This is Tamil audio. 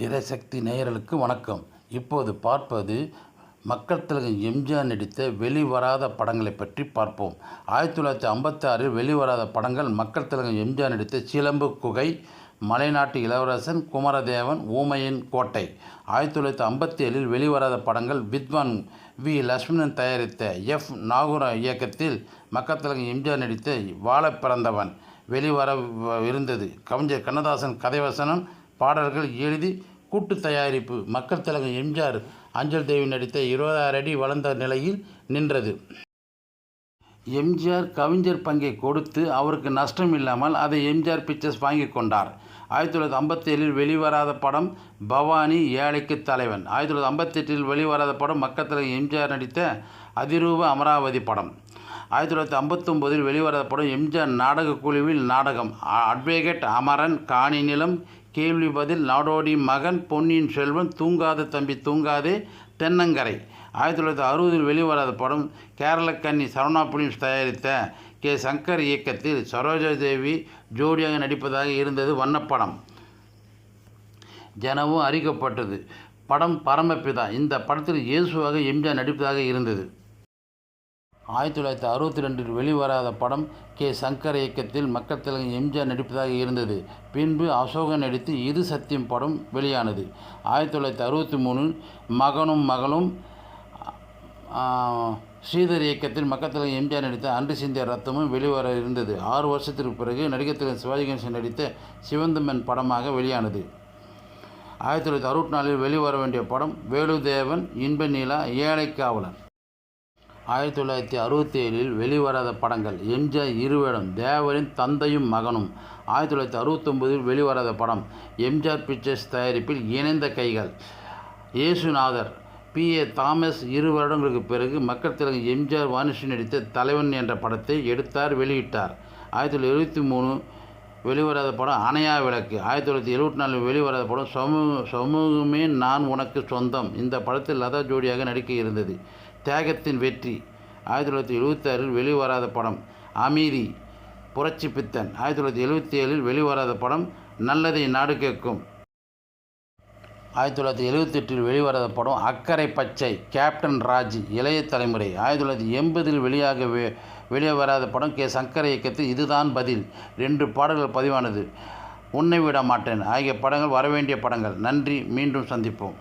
திரைசக்தி நேயர்களுக்கு வணக்கம். இப்போது பார்ப்பது மக்கள் திலகம் எம்ஜிஆர் நடித்த வெளிவராத படங்களை பற்றி பார்ப்போம். ஆயிரத்தி தொள்ளாயிரத்தி ஐம்பத்தாறில் வெளிவராத படங்கள் மக்கள் திலகம் எம்ஜிஆர் நடித்த சிலம்பு குகை மலைநாட்டு இளவரசன் குமரதேவன் ஊமையின் கோட்டை. ஆயிரத்தி தொள்ளாயிரத்தி ஐம்பத்தி ஏழில் வெளிவராத படங்கள் வித்வான் வி. லட்சுமணன் தயாரித்த எஃப். நாகூர இயக்கத்தில் மக்கள் எம்ஜிஆர் நடித்த வாழ பிறந்தவன் வெளிவர இருந்தது. கவிஞர் கண்ணதாசன் கதைவசனம் பாடல்கள் எழுதி கூட்டு தயாரிப்பு. மக்கள் தலைவர் எம்ஜிஆர் அஞ்சல் தேவி நடித்த இருபதாயிரம் அடி வளர்ந்த நிலையில் நின்றது. எம்ஜிஆர் கவிஞர் பங்கை கொடுத்து அவருக்கு நஷ்டம் இல்லாமல் அதை எம்ஜிஆர் பிக்சர்ஸ் வாங்கி கொண்டார். ஆயிரத்தி தொள்ளாயிரத்தி ஐம்பத்தேழில் வெளிவராத படம் பவானி ஏழைக்கு தலைவன். ஆயிரத்தி தொள்ளாயிரத்தி ஐம்பத்தெட்டில் வெளிவராத படம் மக்கத்தில் எம்ஜிஆர் நடித்த அதிரூப அமராவதி படம். ஆயிரத்தி தொள்ளாயிரத்தி ஐம்பத்தொம்போதில் வெளிவராத படம் எம்ஜிஆர் நாடக குழுவில் நாடகம். அட்வொகேட் அமரன் காணி நிலம் கேள்வி பதில் நாடோடி மகன் பொன்னியின் செல்வன் தூங்காத தம்பி தூங்காதே தென்னங்கரை. ஆயிரத்தி தொள்ளாயிரத்தி அறுபதில் வெளிவராத படம் கேரளக்கன்னி சரவணா பிலிம்ஸ் தயாரித்த கே. சங்கர் இயக்கத்தில் சரோஜா தேவி ஜோடியாக நடிப்பதாக இருந்தது வண்ணப்படம். ஜனவும் அறிக்கப்பட்டது படம் பரமபிதா. இந்த படத்தில் இயேசுவாக எம்ஜிஆர் நடிப்பதாக இருந்தது. ஆயிரத்தி தொள்ளாயிரத்தி அறுபத்தி ரெண்டில் வெளிவராத படம் கே. சங்கர் இயக்கத்தில் மக்கள் தலைவர் எம்ஜிஆர் நடிப்பதாக இருந்தது. பின்பு அசோகன் நடித்து இது சத்தியம் படம் வெளியானது. ஆயிரத்தி தொள்ளாயிரத்தி அறுபத்தி மூணில் மகனும் மகளும் ஸ்ரீதர் இயக்கத்தில் மக்கள் எம்ஜிஆர் நடித்த அன்று சிந்திய ரத்தமும் வெளிவர இருந்தது. ஆறு வருஷத்திற்கு பிறகு நடிகர் திலகம் சிவாஜி கணேசன் நடித்த சிவந்தமன் படமாக வெளியானது. ஆயிரத்தி தொள்ளாயிரத்தி அறுபத்தி நாலில் வெளிவர வேண்டிய படம் வேலுதேவன் இன்ப நீலா ஏழை காவலன் ஆயிரத்தி தொள்ளாயிரத்தி அறுபத்தி ஏழில் வெளிவராத படங்கள் எம்ஜிஆர் இருவேடம் தேவரின் தந்தையும் மகனும். ஆயிரத்தி தொள்ளாயிரத்தி அறுபத்தொம்போதில் வெளிவராத படம் எம்ஜிஆர் பிக்சர்ஸ் தயாரிப்பில் இணைந்த கைகள். இயேசுநாதர் பி. ஏ. தாமஸ் இரு வருடங்களுக்கு பிறகு மக்கள் திலகம் எம்ஜிஆர் வானிஷி நடித்த தலைவன் என்ற படத்தை எடுத்தார் வெளியிட்டார். ஆயிரத்தி தொள்ளாயிரத்தி எழுபத்தி மூணு வெளிவராத படம் அணையா விளக்கு. ஆயிரத்தி தொள்ளாயிரத்தி எழுபத்தி நாலில் வெளிவராத படம் சமூக சமூகமே நான் உனக்கு சொந்தம். இந்த படத்தில் லதா ஜோடியாக நடிக்க இருந்தது. தியாகத்தின் வெற்றி. ஆயிரத்தி தொள்ளாயிரத்தி எழுபத்தாறில் வெளிவராத படம் அமீதி புரட்சி பித்தன். ஆயிரத்தி தொள்ளாயிரத்தி எழுபத்தி ஏழில் வெளிவராத படம் நல்லதை நாடு கேட்கும். ஆயிரத்தி தொள்ளாயிரத்தி எழுபத்தெட்டில் வெளிவராத படம் அக்கறை பச்சை கேப்டன் ராஜ் இளைய தலைமுறை. ஆயிரத்தி தொள்ளாயிரத்தி எண்பதில் வெளியாக வெளியே வராத படம் கே. சங்கர இயக்கத்தில் இதுதான் பதில். ரெண்டு பாடல்கள் பதிவானது. உன்னை விட மாட்டேன். ஆகிய படங்கள் வரவேண்டிய படங்கள். நன்றி. மீண்டும் சந்திப்போம்.